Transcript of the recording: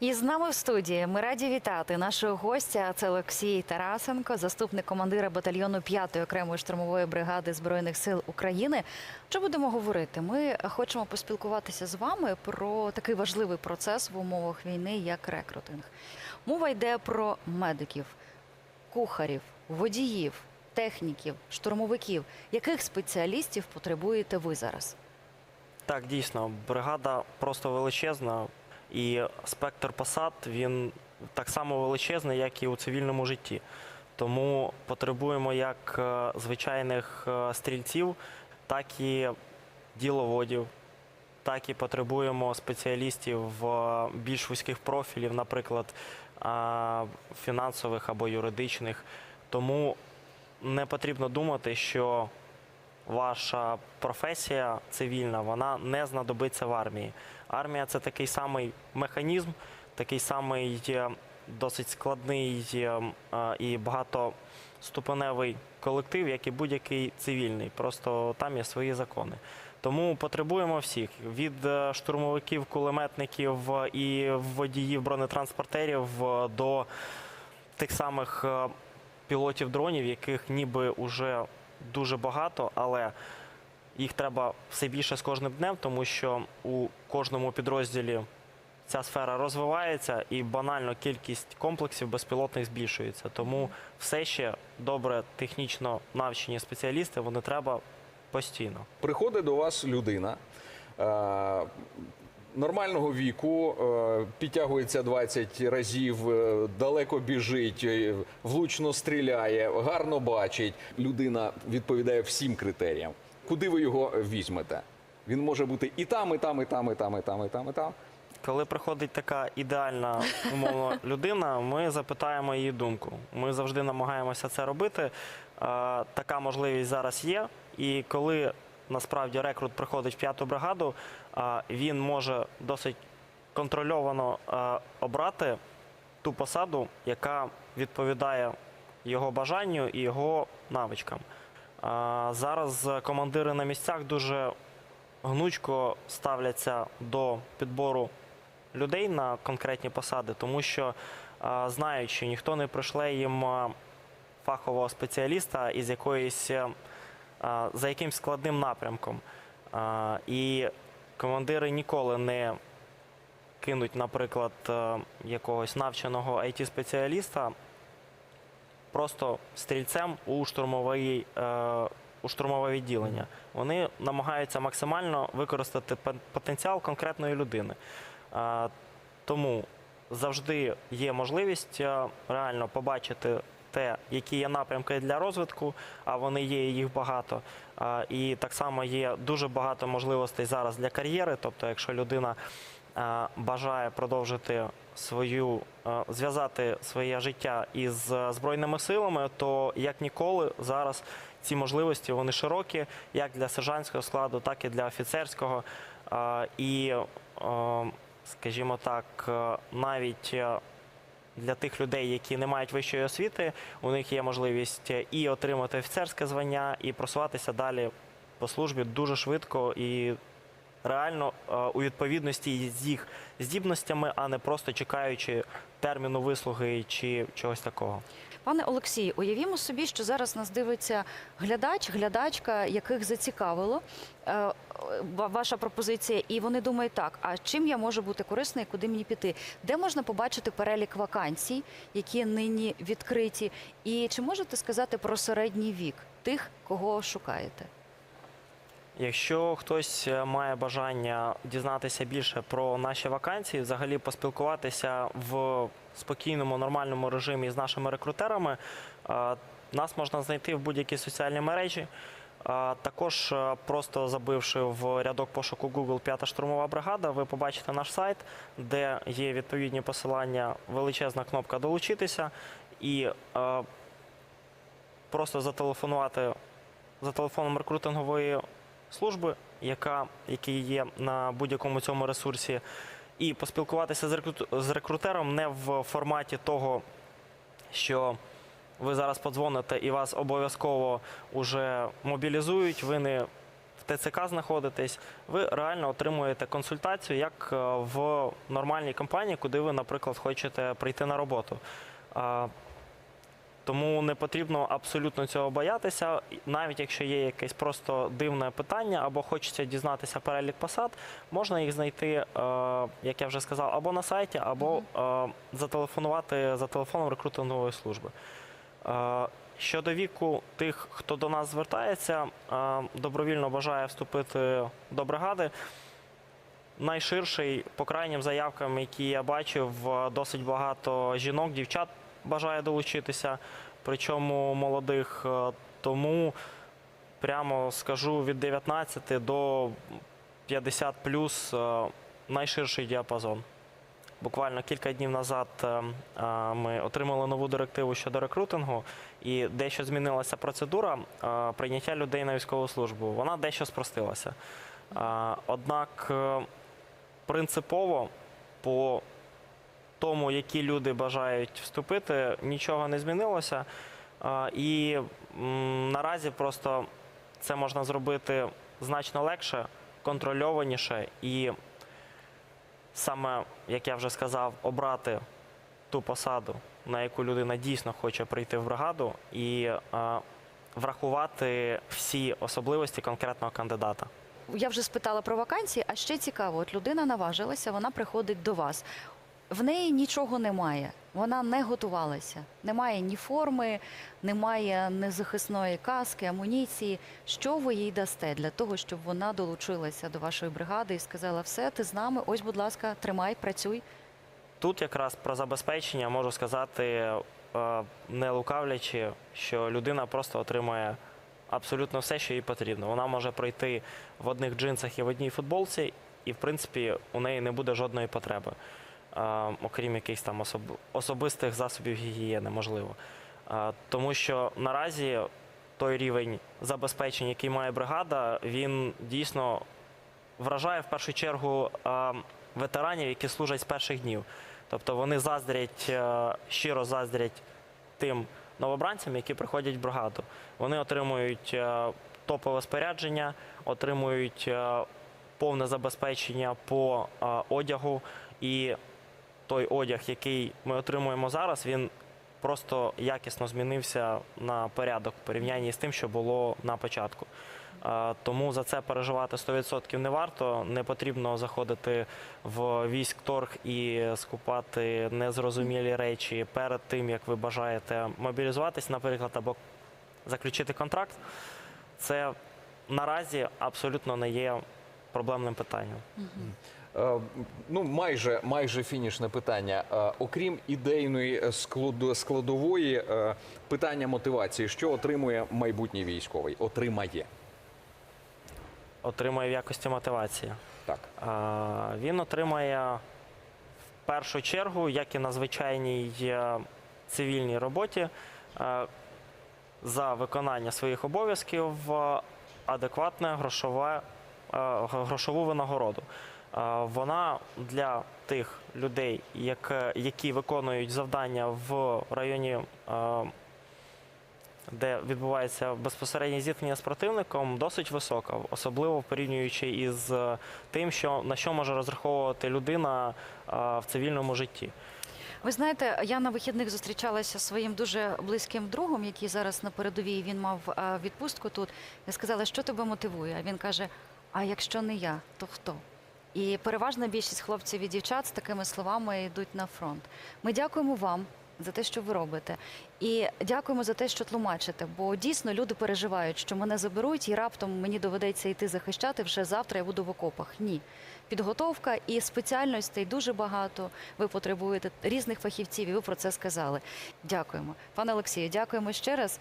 І з нами в студії ми раді вітати нашого гостя. Це Олексій Тарасенко, заступник командира батальйону 5-ї окремої штурмової бригади збройних сил України. Що будемо говорити? Ми хочемо поспілкуватися з вами про такий важливий процес в умовах війни, як рекрутинг. Мова йде про медиків, кухарів, водіїв, техніків, штурмовиків. Яких спеціалістів потребуєте ви зараз? Так, дійсно, бригада просто величезна, і спектр посад він так само величезний, як і у цивільному житті. Тому потребуємо як е, звичайних е, стрільців, так і діловодів, так і потребуємо спеціалістів е, більш вузьких профілів, наприклад, фінансових або юридичних. Тому не потрібно думати, що ваша професія цивільна, вона не знадобиться в армії. Армія це такий самий механізм, такий самий е, досить складний е, е, і багатоступеневий колектив, як і будь-який цивільний. Просто там є свої закони. Тому потребуємо всіх від штурмовиків, кулеметників і водіїв бронетранспортерів до тих самих пілотів дронів, яких ніби уже дуже багато, але їх треба все більше з кожним днем, тому що у кожному підрозділі ця сфера розвивається і банально кількість комплексів безпілотних збільшується. Тому все ще добре технічно навчені спеціалісти, вони треба постійно. Приходить до вас людина е, нормального віку, е, підтягується 20 разів, е, далеко біжить, е, влучно стріляє, гарно бачить. Людина відповідає всім критеріям. Куди ви його візьмете? Він може бути і там, і там, і там, і там, і там, і там, і там. Коли приходить така ідеальна умовно людина, ми запитаємо її думку. Ми завжди намагаємося це робити. Така можливість зараз є. І коли насправді рекрут приходить в п'яту бригаду, він може досить контрольовано обрати ту посаду, яка відповідає його бажанню і його навичкам. Зараз командири на місцях дуже гнучко ставляться до підбору людей на конкретні посади, тому що знають, що ніхто не пришле їм фахового спеціаліста із якоїсь е, за якимсь складним напрямком. І командири ніколи не кинуть, наприклад, е, якогось навченого it спеціаліста просто стрільцем у штурмовий, е, у штурмове відділення. Вони намагаються максимально використати потенціал конкретної людини. Тому завжди є можливість е, реально побачити те, які є напрямки для розвитку, а вони є, їх багато. І так само є дуже багато можливостей зараз для кар'єри. Тобто, якщо людина бажає продовжити свою зв'язати своє життя із збройними силами, то як ніколи зараз ці можливості вони широкі, як для сержантського складу, так і для офіцерського. І, скажімо так, навіть для тих людей, які не мають вищої освіти, у них є можливість і отримати офіцерське звання, і просуватися далі по службі дуже швидко і реально е, у відповідності з їх здібностями, а не просто чекаючи терміну вислуги чи чогось такого. Пане Олексію, уявімо собі, що зараз нас дивиться глядач, глядачка, яких зацікавило е, ваша пропозиція, і вони думають так: а чим я можу бути корисна і куди мені піти? Де можна побачити перелік вакансій, які нині відкриті? І чи можете сказати про середній вік тих, кого шукаєте? Якщо хтось е, має бажання дізнатися більше про наші вакансії, взагалі поспілкуватися в спокійному, нормальному режимі з нашими рекрутерами, е, нас можна знайти в будь-якій соціальній мережі. Е, Також, просто забивши в рядок пошуку Google п'ята штурмова бригада, ви побачите наш сайт, де є відповідні посилання, величезна кнопка долучитися і просто зателефонувати за телефоном рекрутингової служби, яка, який є на будь-якому цьому ресурсі, і поспілкуватися з, рекрут- з рекрутером не в форматі того, що ви зараз подзвоните і вас обов'язково уже мобілізують. Ви не в ТЦК знаходитесь, ви реально отримуєте консультацію як е, в нормальній компанії, куди ви, наприклад, хочете прийти на роботу. Тому не потрібно абсолютно цього боятися. Навіть якщо є якесь просто дивне питання або хочеться дізнатися перелік посад, можна їх знайти, е, як я вже сказав, або на сайті, або е, зателефонувати за телефоном рекрутингової служби. Е, Щодо віку тих, хто до нас звертається, добровільно бажає вступити до бригади. Найширший, по крайнім заявкам, які я бачив, досить багато жінок, дівчат бажає долучитися, причому молодих. Е, Тому прямо скажу від 19 до 50 плюс е, найширший діапазон. Буквально кілька днів назад е, ми отримали нову директиву щодо рекрутингу, і дещо змінилася процедура прийняття людей на військову службу. Вона дещо спростилася. Однак принципово по тому, які люди бажають вступити, нічого не змінилося. І наразі просто це можна зробити значно легше, контрольованіше і саме, як я вже сказав, обрати ту посаду, на яку людина дійсно хоче прийти в бригаду, і врахувати всі особливості конкретного кандидата. Я вже спитала про вакансії, а ще цікаво, от людина наважилася, вона приходить до вас. В неї нічого немає, вона не готувалася. Немає ні форми, немає ні захисної каски, амуніції. Що ви їй дасте для того, щоб вона долучилася до вашої бригади і сказала: все, ти з нами, ось, будь ласка, тримай, працюй. Тут якраз про забезпечення можу сказати, е, не лукавлячи, що людина просто отримує абсолютно все, що їй потрібно. Вона може пройти в одних джинсах і в одній футболці, і в принципі у неї не буде жодної потреби, окрім якихось там особ- особистих засобів гігієни, можливо. Тому що наразі той рівень забезпечень, який має бригада, він дійсно вражає в першу чергу ветеранів, які служать з перших днів. Тобто вони заздрять, е, щиро заздрять тим новобранцям, які приходять в бригаду. Вони отримують е, топове спорядження, отримують е, повне забезпечення по одягу. І той одяг, який ми отримуємо зараз, він просто якісно змінився на порядок в порівнянні з тим, що було на початку. Е, Тому за це переживати 100% не варто. Не потрібно заходити в військторг і скупати незрозумілі речі перед тим, як ви бажаєте мобілізуватись, наприклад, або заключити контракт. Це наразі абсолютно не є проблемним питанням. Е, Ну, майже, майже фінішне питання. Е, Окрім ідейної складової, е, питання мотивації, що отримує майбутній військовий? Отримає. Отримує в якості мотивації. Так. Він отримає в першу чергу, як і на звичайній цивільній роботі, за виконання своїх обов'язків адекватне грошове, грошову винагороду. Вона для тих людей, як- які виконують завдання в районі. де відбувається безпосереднє зіткнення з противником, досить висока, особливо порівнюючи із е, тим, що на що може розраховувати людина в цивільному житті. Ви знаєте, я на вихідних зустрічалася зі своїм дуже близьким другом, який зараз на передовій. Він мав е, відпустку тут. Я сказала, що тебе мотивує? А він каже: А якщо не я, то хто? І переважна більшість хлопців і дівчат з такими словами йдуть на фронт. Ми дякуємо вам за те, що ви робите, і дякуємо за те, що тлумачите. Бо дійсно люди переживають, що мене заберуть, і раптом мені доведеться йти захищати. Вже завтра я буду в окопах. Ні, підготовка і спеціальностей дуже багато. Ви потребуєте різних фахівців, і ви про це сказали. Дякуємо, пане Олексію. Дякуємо ще раз.